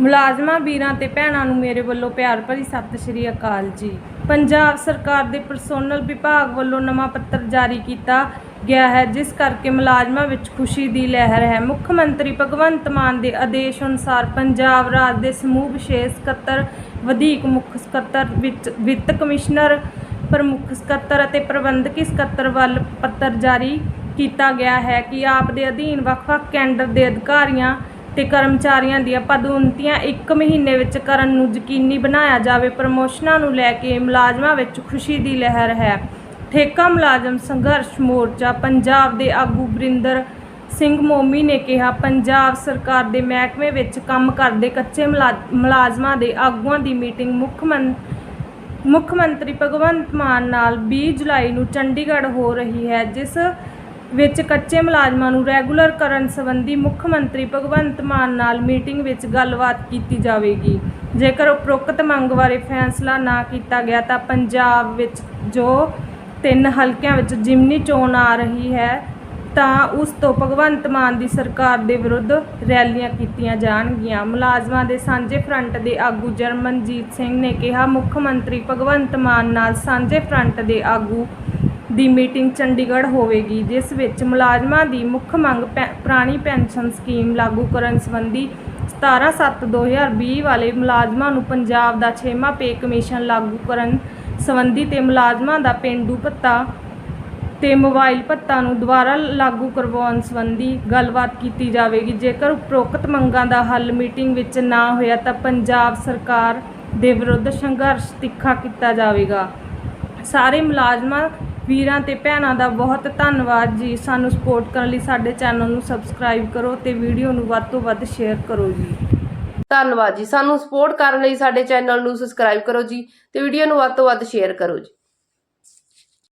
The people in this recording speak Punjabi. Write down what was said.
ਮੁਲਾਜ਼ਮਾਂ, ਵੀਰਾਂ ਤੇ ਭੈਣਾਂ ਨੂੰ ਮੇਰੇ ਵੱਲੋਂ ਪਿਆਰ ਭਰੀ ਸਤਿ ਸ਼੍ਰੀ ਅਕਾਲ ਜੀ। ਪੰਜਾਬ ਸਰਕਾਰ ਦੇ ਪਰਸੋਨਲ ਵਿਭਾਗ ਵੱਲੋਂ ਨਵਾਂ ਪੱਤਰ ਜਾਰੀ ਕੀਤਾ ਗਿਆ ਹੈ, ਜਿਸ ਕਰਕੇ ਮੁਲਾਜ਼ਮਾਂ ਵਿੱਚ ਖੁਸ਼ੀ ਦੀ ਲਹਿਰ ਹੈ। ਮੁੱਖ ਮੰਤਰੀ ਭਗਵੰਤ ਮਾਨ ਦੇ ਆਦੇਸ਼ ਅਨੁਸਾਰ ਪੰਜਾਬ ਰਾਜ ਦੇ ਸਮੂਹ ਵਿਸ਼ੇਸ਼ ਸਕੱਤਰ, ਵਧੀਕ ਮੁੱਖ ਸਕੱਤਰ ਵਿੱਚ ਵਿੱਤ ਕਮਿਸ਼ਨਰ, ਪ੍ਰਮੁੱਖ ਸਕੱਤਰ ਅਤੇ ਪ੍ਰਬੰਧਕੀ ਸਕੱਤਰ ਵੱਲ ਪੱਤਰ ਜਾਰੀ ਕੀਤਾ ਗਿਆ ਹੈ ਕਿ ਆਪ ਦੇ ਅਧੀਨ ਵੱਖ-ਵੱਖ ਕੇਂਦਰ ਦੇ ਅਧਿਕਾਰੀਆਂ ਤੇ ਕਰਮਚਾਰੀਆਂ ਦੀਆਂ ਪਦੋਨਤੀਆਂ 1 ਮਹੀਨੇ ਵਿੱਚ ਕਰਨ ਨੂੰ ਯਕੀਨੀ ਬਣਾਇਆ ਜਾਵੇ, ਪ੍ਰਮੋਸ਼ਨਾਂ ਨੂੰ ਲੈ ਕੇ ਮੁਲਾਜ਼ਮਾਂ ਵਿੱਚ ਖੁਸ਼ੀ ਦੀ ਲਹਿਰ ਹੈ। ਠੇਕਾ ਮੁਲਾਜ਼ਮ ਸੰਘਰਸ਼ ਮੋਰਚਾ ਪੰਜਾਬ ਦੇ ਆਗੂ ਬਰਿੰਦਰ ਸਿੰਘ ਮੋਮੀ ਨੇ ਕਿਹਾ, ਪੰਜਾਬ ਸਰਕਾਰ ਦੇ ਮਹਿਕਮੇ ਵਿੱਚ ਕੰਮ ਕਰਦੇ ਕੱਚੇ ਮੁਲਾ- ਮੁਲਾਜ਼ਮਾਂ ਦੇ ਆਗੂਆਂ ਦੀ ਮੀਟਿੰਗ ਮੁੱਖ ਮੰਤਰੀ ਮੁੱਖ ਮੰਤਰੀ ਭਗਵੰਤ ਮਾਨ ਨਾਲ 20 ਜੁਲਾਈ ਨੂੰ ਚੰਡੀਗੜ੍ਹ ਹੋ ਰਹੀ ਹੈ, ਜਿਸ ਵਿੱਚ ਕੱਚੇ ਮੁਲਾਜ਼ਮਾਂ ਨੂੰ ਰੈਗੂਲਰ ਕਰਨ ਸੰਬੰਧੀ ਮੁੱਖ ਮੰਤਰੀ ਭਗਵੰਤ ਮਾਨ ਨਾਲ ਮੀਟਿੰਗ ਵਿੱਚ ਗੱਲਬਾਤ ਕੀਤੀ ਜਾਵੇਗੀ। ਜੇਕਰ ਉਪਰੋਕਤ ਮੰਗ ਬਾਰੇ ਫੈਸਲਾ ਨਾ ਕੀਤਾ ਗਿਆ ਤਾਂ ਪੰਜਾਬ ਵਿੱਚ ਜੋ ਤਿੰਨ ਹਲਕਿਆਂ ਵਿੱਚ ਜਿਮਨੀ ਚੋਣ ਆ ਰਹੀ ਹੈ, ਤਾਂ ਉਸ ਤੋਂ ਭਗਵੰਤ ਮਾਨ ਦੀ ਸਰਕਾਰ ਦੇ ਵਿਰੁੱਧ ਰੈਲੀਆਂ ਕੀਤੀਆਂ ਜਾਣਗੀਆਂ। ਮੁਲਾਜ਼ਮਾਂ ਦੇ ਸਾਂਝੇ ਫਰੰਟ ਦੇ ਆਗੂ ਜਰਮਨਜੀਤ ਸਿੰਘ ਨੇ ਕਿਹਾ, ਮੁੱਖ ਮੰਤਰੀ ਭਗਵੰਤ ਮਾਨ ਨਾਲ ਸਾਂਝੇ ਫਰੰਟ ਦੇ ਆਗੂ ਦੀ ਮੀਟਿੰਗ ਚੰਡੀਗੜ੍ਹ ਹੋਵੇਗੀ, ਜਿਸ ਵਿੱਚ ਮੁਲਾਜ਼ਮਾਂ ਦੀ ਮੁੱਖ ਮੰਗ ਪੈ- ਪੁਰਾਣੀ ਪੈਨਸ਼ਨ ਸਕੀਮ ਲਾਗੂ ਕਰਨ ਸੰਬੰਧੀ 17/7/2020 ਵਾਲੇ ਮੁਲਾਜ਼ਮਾਂ ਨੂੰ ਪੰਜਾਬ ਦਾ 6ਵਾਂ ਪੇ ਕਮਿਸ਼ਨ ਲਾਗੂ ਕਰਨ ਸੰਬੰਧੀ ਤੇ ਮੁਲਾਜ਼ਮਾਂ ਦਾ ਪੇਂਡੂ ਭੱਤਾ ਤੇ ਮੋਬਾਈਲ ਭੱਤਾ ਨੂੰ ਦੁਬਾਰਾ ਲਾਗੂ ਕਰਵਾਉਣ ਸੰਬੰਧੀ ਗੱਲਬਾਤ ਕੀਤੀ ਜਾਵੇਗੀ। ਜੇਕਰ ਉਪਰੋਕਤ ਮੰਗਾਂ ਦਾ ਹੱਲ ਮੀਟਿੰਗ ਵਿੱਚ ਨਾ ਹੋਇਆ ਤਾਂ ਪੰਜਾਬ ਸਰਕਾਰ ਦੇ ਵਿਰੁੱਧ ਸੰਘਰਸ਼ ਤਿੱਖਾ ਕੀਤਾ ਜਾਵੇਗਾ। ਸਾਰੇ ਮੁਲਾਜ਼ਮਾਂ ਵੀਰਾਂ ਤੇ ਭੈਣਾਂ ਦਾ ਬਹੁਤ ਧੰਨਵਾਦ ਜੀ। ਸਾਨੂੰ ਸਪੋਰਟ ਕਰਨ ਲਈ ਸਾਡੇ ਚੈਨਲ ਨੂੰ ਸਬਸਕ੍ਰਾਈਬ ਕਰੋ ਤੇ ਵੀਡੀਓ ਨੂੰ ਵੱਧ ਤੋਂ ਵੱਧ ਸ਼ੇਅਰ ਕਰੋ ਜੀ। ਧੰਨਵਾਦ ਜੀ। ਸਾਨੂੰ ਸਪੋਰਟ ਕਰਨ ਲਈ ਸਾਡੇ ਚੈਨਲ ਨੂੰ ਸਬਸਕ੍ਰਾਈਬ ਕਰੋ ਜੀ ਤੇ ਵੀਡੀਓ ਨੂੰ ਵੱਧ ਤੋਂ ਵੱਧ ਸ਼ੇਅਰ ਕਰੋ ਜੀ।